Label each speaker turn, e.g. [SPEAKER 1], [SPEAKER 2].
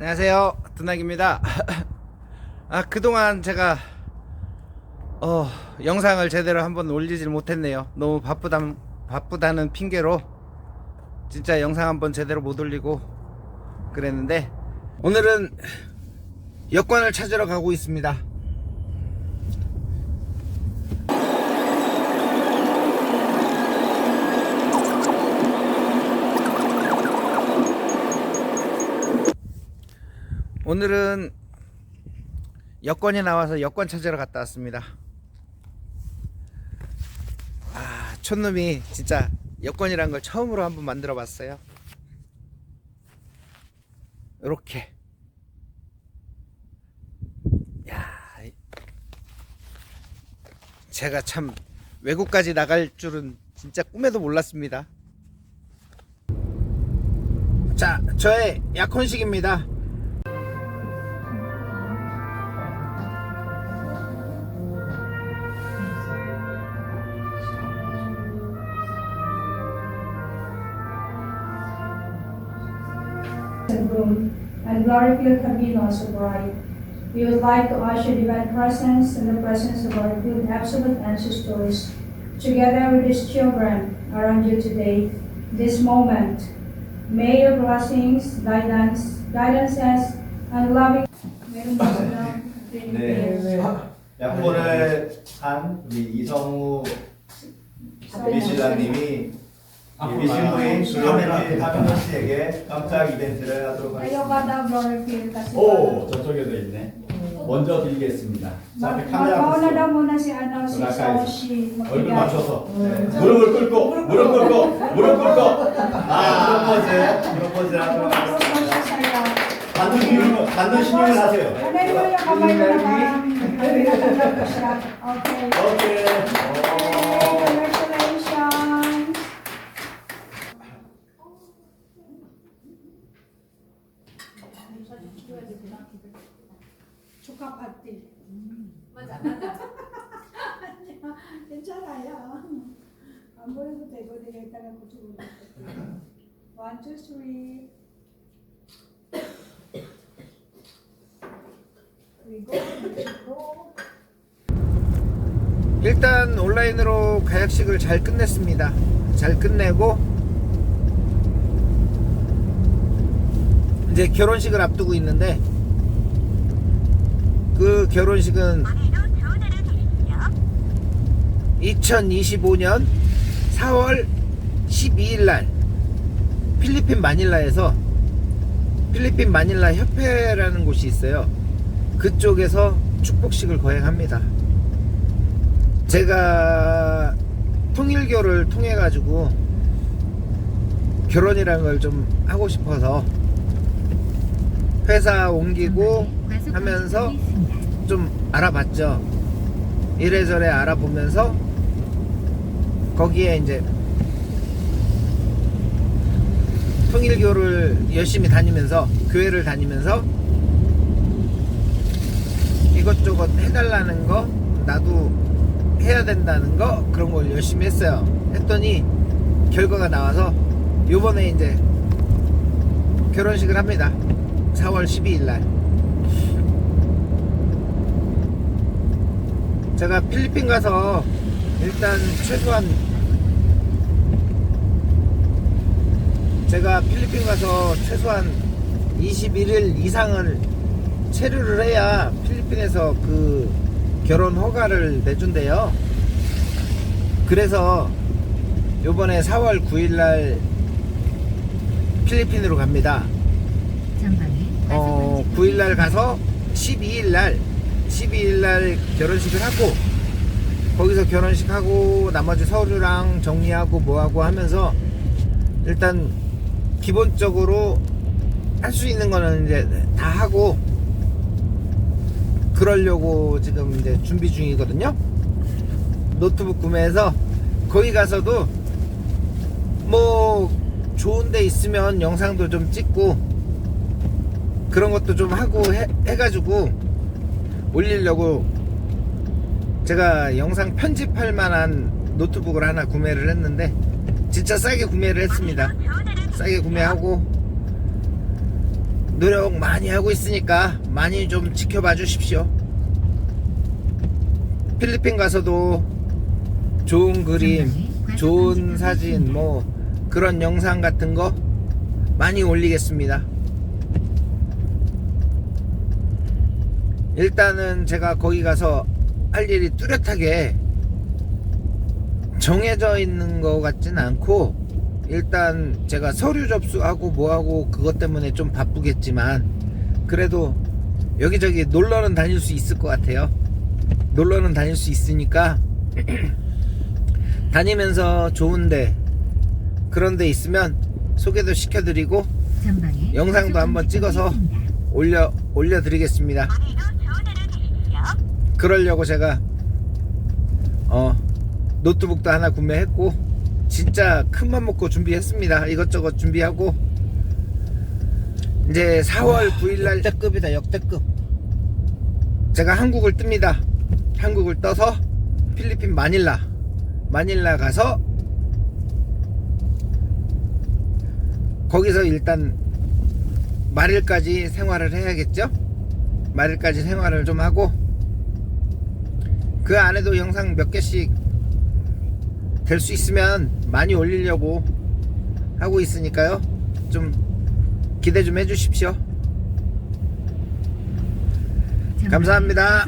[SPEAKER 1] 안녕하세요. 드나기입니다. 아 그동안 제가 어 영상을 제대로 한번 올리질 못했네요. 너무 바쁘다 바쁘다는 핑계로 진짜 영상 한번 제대로 못 올리고 그랬는데 오늘은 여권을 찾으러 가고 있습니다 오늘은 여권이 나와서 여권 찾으러 갔다 왔습니다. 아, 촌놈이 진짜 여권이란 걸 처음으로 한번 만들어 봤어요. 이렇게. 야, 이- 제가 참 외국까지 나갈 줄은 진짜 꿈에도 몰랐습니다. 자, 저의 약혼식입니다.
[SPEAKER 2] and groom, and Gloryfield Camino as a bride. We would like to usher divine presence and the presence of our good absolute ancestors, together with these children around you today, this moment. May your blessings, guidance, guidances, and loving. Meron ba silang
[SPEAKER 3] 네. 약혼을 한 우리 이성우 미신라님이 이 미신부인 하민호 씨에게 깜짝 이벤트를 하도록 하겠습니다.
[SPEAKER 2] kasi
[SPEAKER 4] 오 저쪽에도 있네. 먼저 드리겠습니다. 자, 앞에 카메라
[SPEAKER 2] Magpauna daw
[SPEAKER 4] 보세요.
[SPEAKER 2] muna si ano, si
[SPEAKER 4] Wala
[SPEAKER 2] Soshi.
[SPEAKER 4] 얼굴. 맞춰서 무릎을 꿇고 무릎 꿇고 무릎 꿇고
[SPEAKER 3] 아, 프로포즈, 프로포즈를 하도록
[SPEAKER 2] Ano
[SPEAKER 3] 하겠습니다.
[SPEAKER 2] siya sa'yo?
[SPEAKER 3] 받는 신용을, 받는 신용을 하세요.
[SPEAKER 2] Ano mo yung kamay mo na parang nagbibilang ko siya. Okay.
[SPEAKER 3] 오케이. 오.
[SPEAKER 2] Congratulations. 축하 파티. 맞아, 맞아. 괜찮아요. 안 보여도 되고 내가 이따가 그쪽으로. One, two, three.
[SPEAKER 1] 일단 온라인으로 가약식을 잘 끝냈습니다. 잘 끝내고 이제 결혼식을 앞두고 있는데 그 결혼식은 2025년 4월 12일 날 필리핀 마닐라에서 필리핀 마닐라 협회라는 곳이 있어요. 그쪽에서 축복식을 거행합니다. 제가 통일교를 통해 가지고 결혼이라는 걸 좀 하고 싶어서 회사 옮기고 하면서 좀 알아봤죠. 이래저래 알아보면서 거기에 이제 통일교를 열심히 다니면서 교회를 다니면서 이것저것 해달라는 거 나도 해야 된다는 거 그런 걸 열심히 했어요. 했더니 결과가 나와서 요번에 이제 결혼식을 합니다. 4월 12일 날. 제가 필리핀 가서 일단 최소한 제가 필리핀 가서 최소한 21일 이상을 체류를 해야 필리핀에서 그 결혼 허가를 내준대요. 그래서 요번에 4월 9일 날 필리핀으로 갑니다. 어, 9일 날 가서 12일 날 12일 날 결혼식을 하고 거기서 결혼식 하고 나머지 서류랑 정리하고 뭐하고 하면서 일단 기본적으로 할 수 있는 거는 이제 다 하고 그러려고 지금 이제 준비 중이거든요. 노트북 구매해서 거기 가서도 뭐 좋은 데 있으면 영상도 좀 찍고 그런 것도 좀 하고 해, 해가지고 올리려고 제가 영상 편집할 만한 노트북을 하나 구매를 했는데 진짜 싸게 구매를 했습니다. 싸게 구매하고 노력 많이 하고 있으니까 많이 좀 지켜봐 주십시오. 필리핀 가서도 좋은 그림, 좋은 사진, 뭐 그런 영상 같은 거 많이 올리겠습니다. 일단은 제가 거기 가서 할 일이 뚜렷하게 정해져 있는 것 같진 않고 일단 제가 서류 접수하고 뭐하고 그것 때문에 좀 바쁘겠지만 그래도 여기저기 놀러는 다닐 수 있을 것 같아요. 놀러는 다닐 수 있으니까 다니면서 좋은데 그런 데 있으면 소개도 시켜드리고 영상도 한번 찍어서 올려 올려드리겠습니다. 그러려고 제가 어 노트북도 하나 구매했고 진짜 큰맘 먹고 준비했습니다. 이것저것 준비하고 이제 4월 9일 날 역대급이다 역대급. 제가 한국을 뜹니다. 한국을 떠서 필리핀 마닐라 마닐라 가서 거기서 일단 말일까지 생활을 해야겠죠? 말일까지 생활을 좀 하고 그 안에도 영상 몇 개씩 될 수 있으면 많이 올리려고 하고 있으니까요. 좀 기대 좀 해주십시오. 감사합니다.